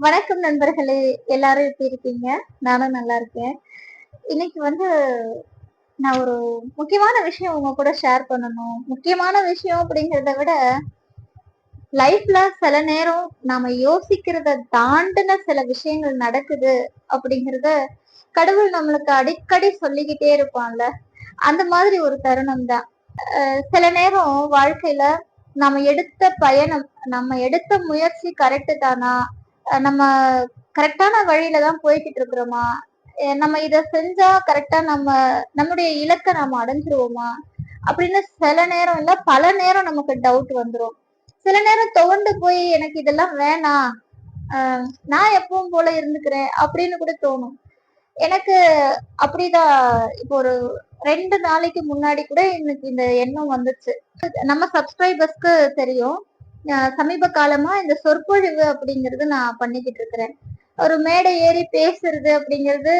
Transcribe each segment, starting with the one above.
வணக்கம் நண்பர்களே எல்லாரும் எப்படி இருக்கீங்க? நானும் நல்லா இருக்கேன். இன்னைக்கு வந்து நான் ஒரு முக்கியமான விஷயம் உங்க கூட ஷேர் பண்ணணும். முக்கியமான விஷயம் அப்படிங்கிறத விட லைஃப்ல சில நேரம் நாம யோசிக்கிறத தாண்டின சில விஷயங்கள் நடக்குது அப்படிங்கறத கடவுள் நம்மளுக்கு அடிக்கடி சொல்லிக்கிட்டே இருப்பான்ல. அந்த மாதிரி ஒரு தருணம் தான். சில நேரம் வாழ்க்கையில நம்ம எடுத்த பயணம் நம்ம எடுத்த முயற்சி கரெக்டு தானா? நம்ம கரெக்டான வழியில தான் போய்கிட்டு இருக்கிறோமா? நம்ம இத செஞ்சா கரெக்டா நம்ம நம்முடைய இலக்கை நம்ம அடைஞ்சிருவோமா? அப்படின்னு சில நேரம் இல்ல பல நேரம் நமக்கு டவுட் வந்துடும் சில நேரம் துவண்டு போய் எனக்கு இதெல்லாம் வேணாம். நான் எப்பவும் போல இருந்துக்கிறேன் அப்படின்னு கூட தோணும். எனக்கு அப்படிதான் இப்போ ஒரு ரெண்டு நாளைக்கு முன்னாடி கூட எனக்கு இந்த எண்ணம் வந்துச்சு. நம்ம சப்ஸ்கிரைபர்ஸ்க்கு தெரியும். சமீப காலமா இந்த சொற்பொழிவு அப்படிங்கறது நான் பண்ணிக்கிட்டு இருக்கிறேன். ஒரு மேடை ஏறி பேசுறது அப்படிங்கிறது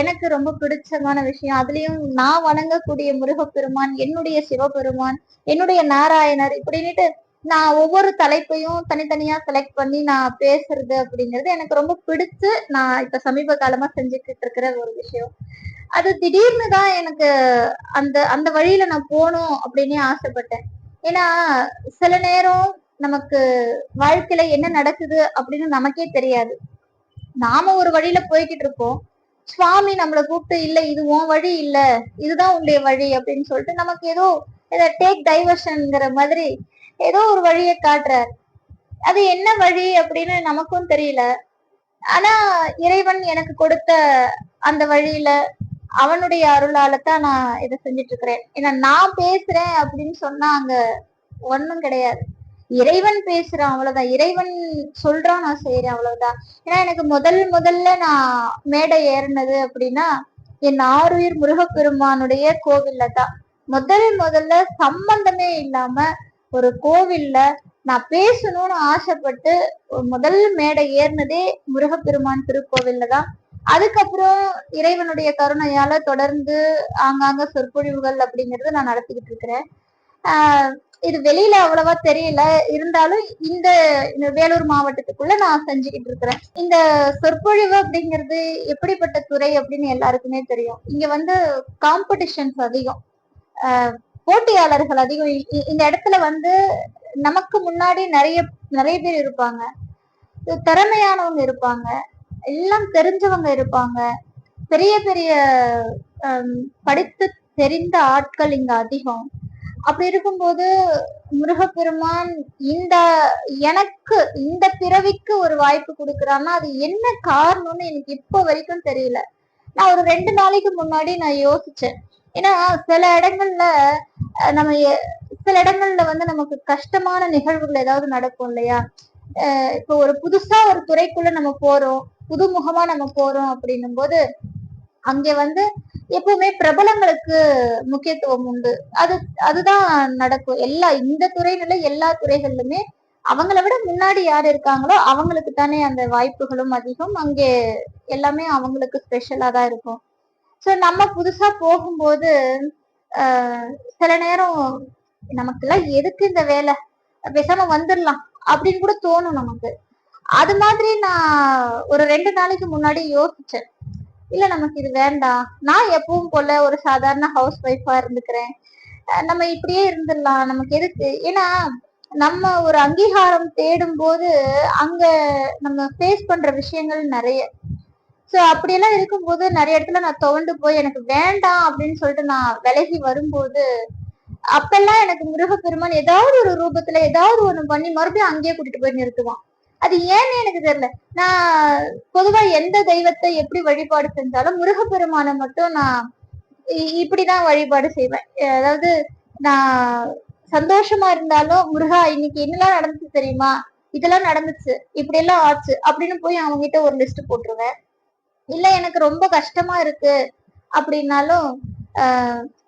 எனக்கு ரொம்ப பிடிச்சமான விஷயம். அதுலயும் நான் வணங்கக்கூடிய முருகப்பெருமான் என்னுடைய சிவபெருமான் என்னுடைய நாராயணர் இப்படின்னுட்டு நான் ஒவ்வொரு தலைப்பையும் தனித்தனியா செலக்ட் பண்ணி நான் பேசுறது அப்படிங்கிறது எனக்கு ரொம்ப பிடிச்சு நான் இப்ப சமீப காலமா செஞ்சுக்கிட்டு இருக்கிற ஒரு விஷயம். அது திடீர்னு தான் எனக்கு அந்த அந்த வழியில நான் போகணும் அப்படின்னே ஆசைப்பட்டேன். ஏன்னா சில நேரம் நமக்கு வாழ்க்கையில என்ன நடக்குது அப்படின்னு நமக்கே தெரியாது. நாம ஒரு வழியில போய்கிட்டு இருப்போம். சுவாமி நம்மளை கூப்பிட்டு இல்ல இது உன் வழி இல்ல. இதுதான் உன்னுடைய வழி அப்படின்னு சொல்லிட்டு நமக்கு ஏதோ டேக் டைவர்ஷன்ங்கிற மாதிரி ஏதோ ஒரு வழியை காட்டுறார். அது என்ன வழி அப்படின்னு நமக்கும் தெரியல. ஆனா இறைவன் எனக்கு கொடுத்த அந்த வழியில அவனுடைய அருளால தான் நான் இதை செஞ்சுட்டு இருக்கிறேன் ஏன்னா நான் பேசுறேன் அப்படின்னு சொன்னா அங்க ஒண்ணும் கிடையாது. இறைவன் பேசுறான் அவ்வளவுதான். இறைவன் சொல்றான் நான் செய்யறேன் அவ்வளவுதான். ஏன்னா எனக்கு முதல் முதல்ல நான் மேடை ஏறினது அப்படின்னா என் ஆறுயிர் முருகப்பெருமானுடைய கோவில்ல தான். முதல் முதல்ல சம்பந்தமே இல்லாம ஒரு கோவில்ல நான் பேசணும்னு ஆசைப்பட்டு முதல் மேடை ஏறினதே முருகப்பெருமான் திருக்கோவில்ல தான். அதுக்கப்புறம் இறைவனுடைய கருணையால தொடர்ந்து ஆங்காங்க சொற்பொழிவுகள் அப்படிங்கறத நான் நடத்திக்கிட்டு இருக்கிறேன். இது வெளியில அவ்வளவா தெரியல. இருந்தாலும் இந்த வேலூர் மாவட்டத்துக்குள்ள நான் செஞ்சுக்கிட்டு இருக்கிறேன். இந்த சொற்பொழிவு அப்படிங்கிறது எப்படிப்பட்ட துறை அப்படின்னு எல்லாருக்குமே தெரியும். இங்க வந்து காம்படிஷன்ஸ் அதிகம். போட்டியாளர்கள் அதிகம். இந்த இடத்துல வந்து நமக்கு முன்னாடி நிறைய நிறைய பேர் இருப்பாங்க. திறமையானவங்க இருப்பாங்க. எல்லாம் தெரிஞ்சவங்க இருப்பாங்க. பெரிய பெரிய படித்து தெரிந்த ஆட்கள் இங்க அதிகம். அப்படி இருக்கும்போது முருகப்பெருமான் இந்த எனக்கு இந்த பிறவிக்கு ஒரு வாய்ப்பு கொடுக்குறான்னா அது என்ன காரணம்னு எனக்கு இப்போ வரைக்கும் தெரியல. நான் ஒரு ரெண்டு நாளைக்கு முன்னாடி நான் யோசிச்சேன். ஏன்னா சில இடங்கள்ல நம்ம சில இடங்கள்ல வந்து நமக்கு கஷ்டமான நிகழ்வுகள் ஏதாவது நடக்கும் இல்லையா? இப்போ ஒரு புதுசா ஒரு துறைக்குள்ள நம்ம போறோம். புதுமுகமா நம்ம போறோம் அப்படின்னும் போது அங்க வந்து எப்பவுமே பிரபலங்களுக்கு முக்கியத்துவம் உண்டு. அது அதுதான் நடக்கும். எல்லா இந்த துறையில எல்லா துறைகள்லுமே அவங்கள விட முன்னாடி யார் இருக்காங்களோ அவங்களுக்கு தானே அந்த வாய்ப்புகளும் அதிகம். அங்கே எல்லாமே அவங்களுக்கு ஸ்பெஷலா தான் இருக்கும். ஸோ நம்ம புதுசா போகும்போது சில நேரம் நமக்கெல்லாம் எதுக்கு இந்த வேலை? பேசாம வந்துடலாம் அப்படின்னு கூட தோணும் நமக்கு. அது மாதிரி நான் ஒரு ரெண்டு நாளைக்கு முன்னாடி யோசிச்சேன். இல்ல நமக்கு இது வேண்டாம். நான் எப்பவும் போல ஒரு சாதாரண ஹவுஸ் ஒய்ஃபா இருந்துக்கிறேன். நம்ம இப்படியே இருந்துடலாம். நமக்கு எதுக்கு? ஏன்னா நம்ம ஒரு அங்கீகாரம் தேடும் போது அங்க நம்ம ஃபேஸ் பண்ற விஷயங்கள் நிறைய. சோ அப்படியெல்லாம் இருக்கும்போது நிறைய இடத்துல நான் துவண்டு போய் எனக்கு வேண்டாம் அப்படின்னு சொல்லிட்டு நான் விலகி வரும்போது அப்பெல்லாம் எனக்கு முருகப்பெருமான் ஏதாவது ஒரு ரூபத்துல ஏதாவது ஒண்ணு பண்ணி மறுபடியும் அங்கேயே கூட்டிட்டு போய் நிறுத்துவான். அது ஏன்னு எனக்கு தெரியல. நான் பொதுவா எந்த தெய்வத்தை எப்படி வழிபாடு செஞ்சாலும் முருகப்பெருமானை மட்டும் நான் இப்படிதான் வழிபாடு செய்வேன். அதாவது நான் சந்தோஷமா இருந்தாலும் முருகா இன்னைக்கு என்னெல்லாம் நடந்துச்சு தெரியுமா? இதெல்லாம் நடந்துச்சு இப்படி எல்லாம் ஆச்சு அப்படின்னு போய் அவங்க கிட்ட ஒரு லிஸ்ட் போட்டுருவேன். இல்ல எனக்கு ரொம்ப கஷ்டமா இருக்கு அப்படின்னாலும்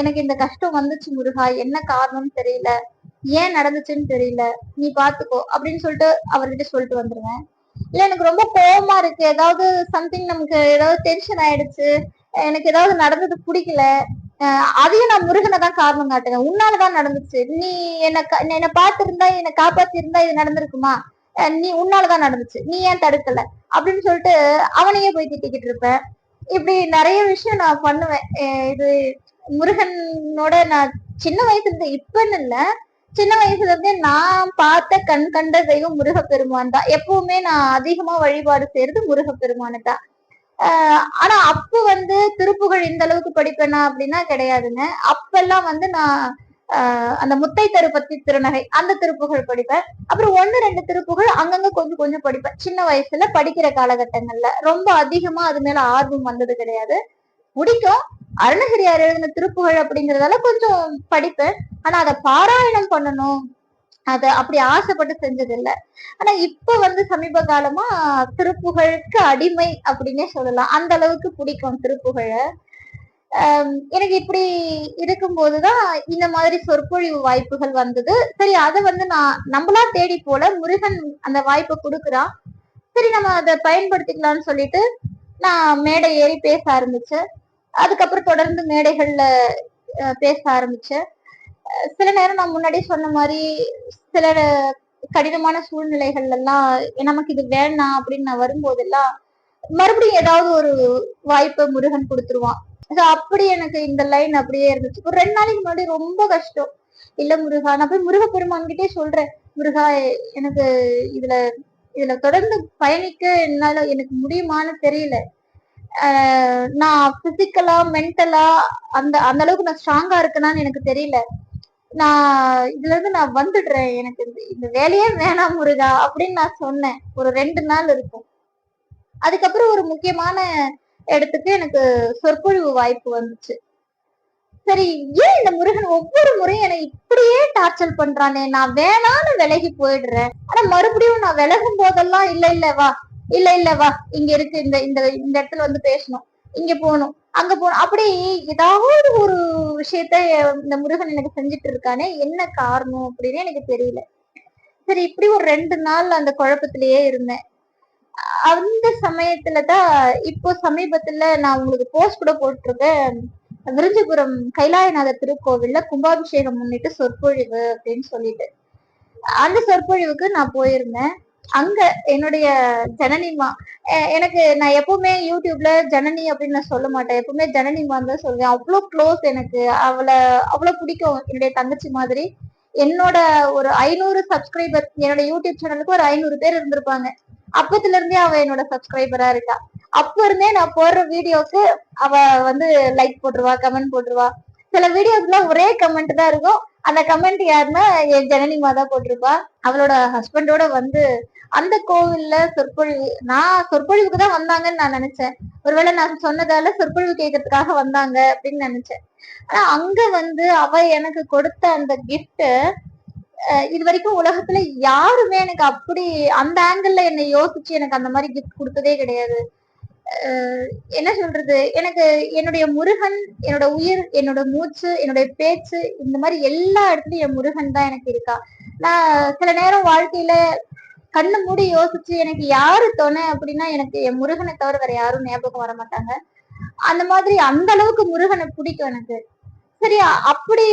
எனக்கு இந்த கஷ்டம் வந்துச்சு முருகா என்ன காரணம்னு தெரியல. ஏன் நடந்துச்சுன்னு தெரியல. நீ பாத்துக்கோ அப்படின்னு சொல்லிட்டு அவர்கிட்ட சொல்லிட்டு வந்துருவேன். இல்ல எனக்கு ரொம்ப கோபமா இருக்கு. ஏதாவது சம்திங் நமக்கு ஏதாவது டென்ஷன் ஆயிடுச்சு. எனக்கு ஏதாவது நடந்தது பிடிக்கல. அதையும் நான் முருகனை தான் காரணம் காட்டுவேன் உன்னாலதான் நடந்துச்சு. நீ என்ன என்ன பார்த்திருந்தா என்னை காப்பாத்தி இருந்தா இது நடந்திருக்குமா? நீ உன்னாலதான் நடந்துச்சு. நீ ஏன் தடுக்கல? அப்படின்னு சொல்லிட்டு அவனையே போய் திட்டிக்கிட்டு இருப்பேன். இப்படி நிறைய விஷயம் நான் பண்ணுவேன். இது முருகனோட நான் சின்ன வயசுல இருந்து இப்பன்னு இல்லை. சின்ன வயசுல இருந்தே நான் பார்த்த கண் கண்ட தெய்வம் முருகப்பெருமான் தான். எப்பவுமே நான் அதிகமா வழிபாடு செய்யறது முருகப்பெருமானு தான் ஆஹ் ஆனா அப்ப வந்து திருப்புகழ் இந்த அளவுக்கு படிப்பேனா அப்படின்னா கிடையாதுங்க. அப்பெல்லாம் வந்து நான் அந்த முத்தை தரு பத்தி திருநகை அந்த திருப்புகழ் படிப்பேன். அப்புறம் ஒன்னு ரெண்டு திருப்புகழ் அங்கங்க கொஞ்சம் கொஞ்சம் படிப்பேன். சின்ன வயசுல படிக்கிற காலகட்டங்கள்ல ரொம்ப அதிகமா அது மேல ஆர்வம் வந்தது கிடையாது. பிடிக்கும் அருணகிரியார் எழுதின திருப்புகழ் அப்படிங்கறதால கொஞ்சம் படிப்பேன். ஆனா அதை பாராயணம் பண்ணணும். அத அப்படி ஆசைப்பட்டு செஞ்சது இல்ல ஆனா இப்ப வந்து சமீப காலமா திருப்புகழுக்கு அடிமை அப்படின்னே சொல்லலாம். அந்த அளவுக்கு பிடிக்கும் திருப்புகழை. எனக்கு இப்படி இருக்கும்போதுதான் இந்த மாதிரி சொற்பொழிவு வாய்ப்புகள் வந்தது. சரி அதை வந்து நான் நம்மளா தேடி போல முருகன் அந்த வாய்ப்பை கொடுக்குறான். சரி நம்ம அதை பயன்படுத்திக்கலாம்னு சொல்லிட்டு நான் மேடை ஏறி பேச ஆரம்பிச்சேன். அதுக்கப்புறம் தொடர்ந்து மேடைகள்ல அஹ், பேச ஆரம்பிச்சேன் சில நேரம் நான் முன்னாடியே சொன்ன மாதிரி சில கடினமான சூழ்நிலைகள் எல்லாம் நமக்கு இது வேணாம் அப்படின்னு நான் வரும்போதெல்லாம் மறுபடியும் ஏதாவது ஒரு வாய்ப்பை முருகன் கொடுத்துருவான். ஸோ அப்படி எனக்கு இந்த லைன் அப்படியே இருந்துச்சு. ஒரு ரெண்டு நாளைக்கு முன்னாடி ரொம்ப கஷ்டம். இல்ல முருகா நான் போய் முருகப்பெருமான்கிட்டே சொல்றேன். முருகா எனக்கு இதுல இதுல தொடர்ந்து பயணிக்க என்னால எனக்கு முடியுமான்னு தெரியல. நான் பிசிக்கலா மென்டலா அந்த அந்த அளவுக்கு நான் ஸ்ட்ராங்கா இருக்கேனான்னு எனக்கு தெரியல. நான் இதுல இருந்து நான் வந்துடுறேன். எனக்கு இந்த- இந்த வேலையே வேணாம் முருகா அப்படின்னு நான் சொன்னேன். ஒரு ரெண்டு நாள் இருக்கும். அதுக்கப்புறம் ஒரு முக்கியமான இடத்துக்கு எனக்கு சொற்பொழிவு வாய்ப்பு வந்துச்சு. சரி ஏன் இந்த முருகன் ஒவ்வொரு முறையும் என்னை இப்படியே டார்ச்சர் பண்றானே? நான் வேணான்னு விலகி போயிடுறேன். ஆனா மறுபடியும் நான் விலகும் போதெல்லாம் இல்ல இல்ல வா இல்ல இல்ல வா. இங்க இருக்கு. இந்த இந்த இந்த இடத்துல வந்து பேசணும். இங்க போகணும். அங்க போகணும். அப்படி ஏதாவது ஒரு விஷயத்த இந்த முருகன் எனக்கு செஞ்சுட்டு இருக்கானே என்ன காரணம் அப்படின்னு எனக்கு தெரியல. சரி இப்படி ஒரு ரெண்டு நாள் அந்த குழப்பத்திலேயே இருந்தேன். அந்த சமயத்துல தான் இப்போ சமீபத்துல நான் உங்களுக்கு போஸ்ட் கூட போட்டிருக்கேன். விருஞ்சிபுரம் கைலாயநாதர் திருக்கோவில்ல கும்பாபிஷேகம் முன்னிட்டு சொற்பொழிவு அப்படின்னு சொல்லிட்டு. அந்த சொற்பொழிவுக்கு நான் போயிருந்தேன். அங்க என்னுடைய ஜனனிமா எனக்கு நான் எப்பவுமே யூடியூப்ல ஜனனி அப்படின்னு நான் சொல்ல மாட்டேன். எப்பவுமே ஜனனிமான்னு தான் சொல்லுவேன். அவ்வளோ க்ளோஸ் எனக்கு. அவளை அவ்வளோ பிடிக்கும் என்னுடைய தங்கச்சி மாதிரி. என்னோட ஒரு ஐநூறு சப்ஸ்கிரைபர் என்னோட யூடியூப் சேனலுக்கு ஒரு ஐநூறு பேர் இருந்திருப்பாங்க. அப்பத்துல இருந்தே அவ என்னோட சப்ஸ்கிரைபரா இருக்கா. அப்ப இருந்தே நான் போடுற வீடியோக்கு அவ வந்து லைக் போட்டுருவா கமெண்ட் போட்டுருவா. சில வீடியோஸ்ல ஒரே கமெண்ட் தான் இருக்கும். அந்த கமெண்ட் யாருன்னா என் ஜனனி தான் போட்டிருப்பா. அவளோட ஹஸ்பண்டோட வந்து அந்த கோவில்ல சொற்பொழிவு நான் சொற்பொழிவுக்கு தான் வந்தாங்கன்னு நான் நினைச்சேன். ஒருவேளை நான் சொன்னதால சொற்பொழிவு கேட்கறதுக்காக வந்தாங்க அப்படின்னு நினைச்சேன். ஆனா அங்க வந்து அவ எனக்கு கொடுத்த அந்த கிஃப்ட் இது வரைக்கும் உலகத்துல யாருமே எனக்கு அப்படி அந்த ஆங்கிள் என்னை யோசிச்சு எனக்கு அந்த மாதிரி கிஃப்ட் கொடுத்ததே கிடையாது. என்ன சொல்றது? எனக்கு என்னுடைய முருகன் என்னோட உயிர் என்னோட மூச்சு என்னுடைய பேச்சு இந்த மாதிரி எல்லா இடத்துலயும் என் முருகன் தான் எனக்கு இருக்கா. நான் சில நேரம் வாழ்க்கையில கண்ணு மூடி யோசிச்சு எனக்கு யாரு துணை அப்படின்னா எனக்கு என் முருகனை தவிர வேற யாரும் ஞாபகம் வர மாட்டாங்க. அந்த மாதிரி அந்த அளவுக்கு முருகனை பிடிக்கும் எனக்கு. சரி அப்படி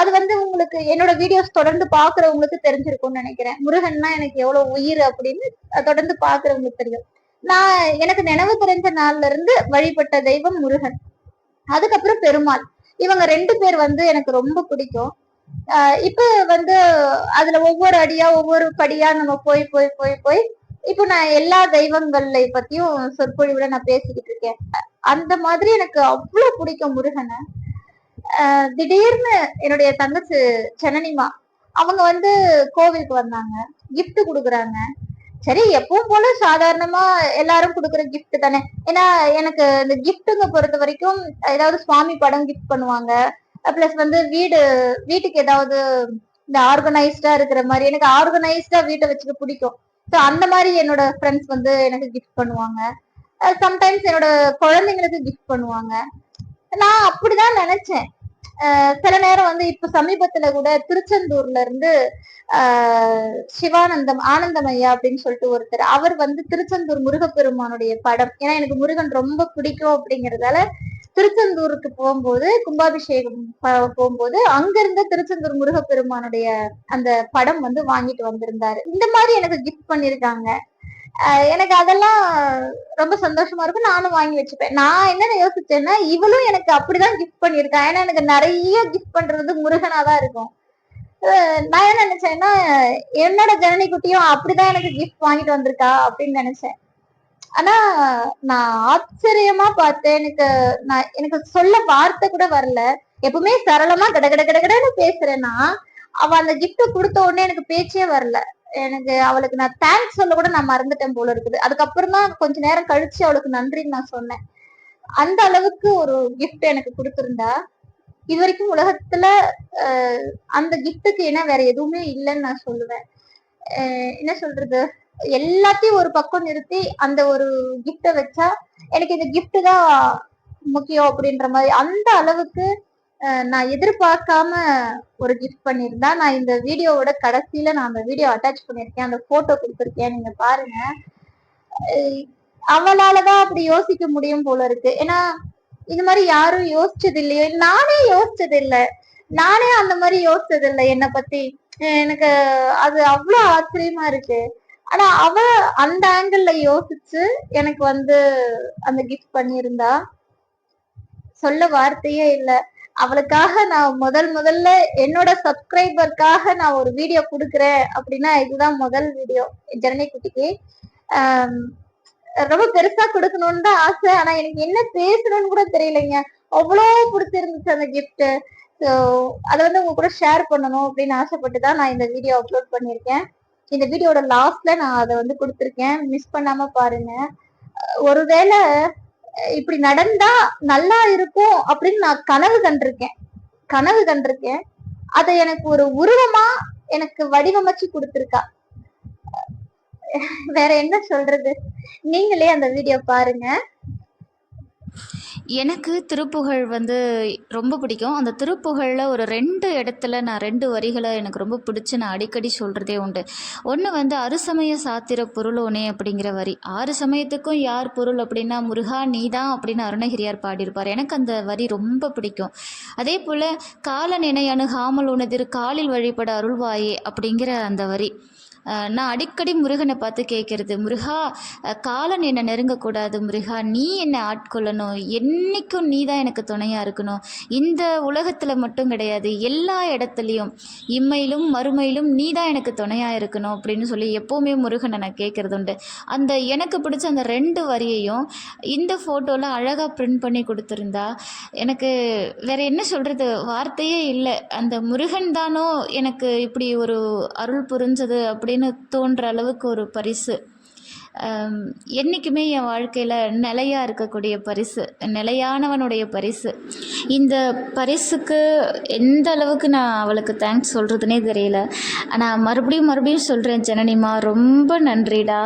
அது வந்து உங்களுக்கு என்னோட வீடியோஸ் தொடர்ந்து பாக்குறவங்களுக்கு தெரிஞ்சிருக்கும்னு நினைக்கிறேன். முருகன்னா எனக்கு எவ்வளவு உயிர் அப்படின்னு தொடர்ந்து பாக்குறவங்களுக்கு தெரியும். நான் எனக்கு நினைவு தெரிஞ்ச நாள்ல இருந்து வழிபட்ட தெய்வம் முருகன். அதுக்கப்புறம் பெருமாள். இவங்க ரெண்டு பேர் வந்து எனக்கு ரொம்ப பிடிக்கும். ஆஹ் இப்ப வந்து அதுல ஒவ்வொரு அடியா ஒவ்வொரு படியா நம்ம போய் போய் போய் போய் இப்போ நான் எல்லா தெய்வங்களை பத்தியும் சொற்பொழிவுல நான் பேசிக்கிட்டு இருக்கேன். அந்த மாதிரி எனக்கு அவ்வளவு பிடிக்கும் முருகனை. திடீர்னு என்னுடைய தங்கச்சி ஜனனிமா அவங்க வந்து கோவிலுக்கு வந்தாங்க. கிஃப்ட் குடுக்குறாங்க. சரி எப்பவும் போல சாதாரணமா எல்லாரும் கொடுக்குற கிஃப்ட் தானே? ஏன்னா எனக்கு இந்த கிஃப்ட்டுங்க பொறுத்த வரைக்கும் ஏதாவது சுவாமி படம் கிஃப்ட் பண்ணுவாங்க. பிளஸ் வந்து வீடு வீட்டுக்கு ஏதாவது இந்த ஆர்கனைஸ்டா இருக்கிற மாதிரி எனக்கு ஆர்கனைஸ்டா வீட்டை வச்சுக்க பிடிக்கும். ஸோ அந்த மாதிரி என்னோட ஃப்ரெண்ட்ஸ் வந்து எனக்கு கிஃப்ட் பண்ணுவாங்க. சம்டைம்ஸ் என்னோட குழந்தைங்களுக்கு கிஃப்ட் பண்ணுவாங்க. நான் அப்படிதான் நினைச்சேன். சில நேரம் வந்து இப்ப சமீபத்துல கூட திருச்செந்தூர்ல இருந்து ஆஹ் சிவானந்தம் ஆனந்தமையா அப்படின்னு சொல்லிட்டு ஒருத்தர் அவர் வந்து திருச்செந்தூர் முருகப்பெருமானுடைய படம். ஏன்னா எனக்கு முருகன் ரொம்ப பிடிக்கும் அப்படிங்கறதால திருச்செந்தூருக்கு போகும்போது கும்பாபிஷேகம் போகும்போது அங்கிருந்து திருச்செந்தூர் முருகப்பெருமானுடைய அந்த படம் வந்து வாங்கிட்டு வந்திருந்தாரு. இந்த மாதிரி எனக்கு கிஃப்ட் பண்ணிருக்காங்க. எனக்கு அதெல்லாம் ரொம்ப சந்தோஷமா இருக்கும். நானும் வாங்கி வச்சுப்பேன். நான் என்னென்ன யோசிச்சேன்னா இவளும் எனக்கு அப்படிதான் கிஃப்ட் பண்ணியிருக்கா. ஏன்னா எனக்கு நிறைய கிஃப்ட் பண்றது முருகனா தான் இருக்கும் நான் என்ன நினைச்சேன்னா என்னோட ஜனனி குட்டியும் அப்படிதான் எனக்கு கிஃப்ட் வாங்கிட்டு வந்திருக்கா அப்படின்னு நினைச்சேன். ஆனா நான் ஆச்சரியமா பார்த்தேன். எனக்கு நான் எனக்கு சொல்ல வார்த்தை கூட வரல. எப்பவுமே சரளமா கட கட கட கடன்னு பேசுறேன்னா அவ அந்த கிஃப்ட் கொடுத்த உடனே எனக்கு பேச்சே வரல. எனக்கு அவளுக்கு நான் தேங்க்ஸ் சொல்ல கூட நான் மறந்துட்டேன் போல இருக்குது. அதுக்கப்புறம் தான் கொஞ்ச நேரம் கழிச்சு அவளுக்கு நன்றின்னு நான் சொன்னேன். அந்த அளவுக்கு ஒரு கிஃப்ட் எனக்கு கொடுத்துருந்தா இது வரைக்கும் உலகத்துல அந்த கிஃப்ட்டுக்கு என்ன வேற எதுவுமே இல்லைன்னு நான் சொல்லுவேன். என்ன சொல்றது? எல்லாத்தையும் ஒரு பக்கம் நிறுத்தி அந்த ஒரு கிஃப்ட வச்சா எனக்கு இந்த கிஃப்ட் தான் முக்கியம் அப்படின்ற மாதிரி அந்த அளவுக்கு நான் எதிர்பார்க்காம ஒரு கிஃப்ட் பண்ணியிருந்தா நான் இந்த வீடியோவோட கடைசியில நான் அந்த வீடியோ அட்டாச் பண்ணியிருக்கேன் அந்த போட்டோ கொடுத்துருக்கேன் நீங்க பாருங்க. அவளாலதான் அப்படி யோசிக்க முடியும் போல இருக்கு. ஏன்னா இது மாதிரி யாரும் யோசிச்சது இல்லையோ. நானே யோசிச்சது இல்லை. நானே அந்த மாதிரி யோசிச்சது இல்லை என்னை பத்தி. எனக்கு அது அவ்வளவு ஆச்சரியமா இருக்கு. ஆனா அவ அந்த ஆங்கிள் யோசிச்சு எனக்கு வந்து அந்த கிஃப்ட் பண்ணியிருந்தா. சொல்ல வார்த்தையே இல்லை. அவளுக்காக நான் முதல் முதல்ல என்னோட சப்ஸ்கிரைபருக்காக நான் ஒரு வீடியோ கொடுக்குறேன் அப்படின்னா இதுதான் முதல் வீடியோ ஜனனி குட்டிக்கு. ரொம்ப பெருசா கொடுக்கணும்னு தான் ஆசை. ஆனா எனக்கு என்ன பேசணும்னு கூட தெரியலைங்க. அவ்வளோ பிடிச்சிருந்துச்சு அந்த கிஃப்ட் ஸோ அதை வந்து உங்க கூட ஷேர் பண்ணணும் அப்படின்னு ஆசைப்பட்டு தான் நான் இந்த வீடியோ அப்லோட் பண்ணியிருக்கேன். இந்த வீடியோட லாஸ்ட்ல நான் அதை வந்து கொடுத்துருக்கேன். மிஸ் பண்ணாம பாருங்க. ஒருவேளை இப்படி நடந்தா நல்லா இருக்கும் அப்படின்னு நான் கனவு கண்டிருக்கேன். கனவு கண்டிருக்கேன். அதை எனக்கு ஒரு உருவமா எனக்கு வடிவமைச்சு கொடுத்துருக்கா. வேற என்ன சொல்றது? நீங்களே அந்த வீடியோ பாருங்க. எனக்கு திருப்புகழ் வந்து ரொம்ப பிடிக்கும். அந்த திருப்புகழில் ஒரு ரெண்டு இடத்துல நான் ரெண்டு வரிகளை எனக்கு ரொம்ப பிடிச்சி நான் அடிக்கடி சொல்கிறதே உண்டு. ஒன்று வந்து அறுசமய சாத்திர பொருளோனே அப்படிங்கிற வரி. ஆறு சமயத்துக்கும் யார் பொருள் அப்படின்னா முருகா நீ தான் அப்படின்னு அருணகிரியார் பாடியிருப்பார். எனக்கு அந்த வரி ரொம்ப பிடிக்கும். அதே போல் கால நினை அணுகாமல் உனதிரு காலில் வழிபட அருள்வாயே அப்படிங்கிற அந்த வரி. நான் அடிக்கடி முருகனை பார்த்து கேட்குறது முருகா காலன் என்னை நெருங்கக்கூடாது முருகா. நீ என்னை ஆட்கொள்ளணும். என்னைக்கும் நீ தான் எனக்கு துணையாக இருக்கணும். இந்த உலகத்தில் மட்டும் கிடையாது எல்லா இடத்துலையும் இம்மையிலும் மறுமையிலும் நீ தான் எனக்கு துணையாக இருக்கணும் அப்படின்னு சொல்லி எப்போவுமே முருகனை நான் கேட்குறது உண்டு. அந்த எனக்கு பிடிச்ச அந்த ரெண்டு வரியையும் இந்த ஃபோட்டோவில் அழகாக பிரிண்ட் பண்ணி கொடுத்துருந்தா எனக்கு வேற என்ன சொல்கிறது வார்த்தையே இல்லை. அந்த முருகன் தானோ எனக்கு இப்படி ஒரு அருள் புரிஞ்சது அப்படி அப்படின்னு தோன்ற அளவுக்கு ஒரு பரிசு. என்றைக்குமே என் வாழ்க்கையில் நிலையாக இருக்கக்கூடிய பரிசு நிலையானவனுடைய பரிசு. இந்த பரிசுக்கு எந்த அளவுக்கு நான் அவளுக்கு தேங்க்ஸ் சொல்கிறதுனே தெரியல. ஆனால் மறுபடியும் மறுபடியும் சொல்கிறேன் ஜனனிமா ரொம்ப நன்றிடா.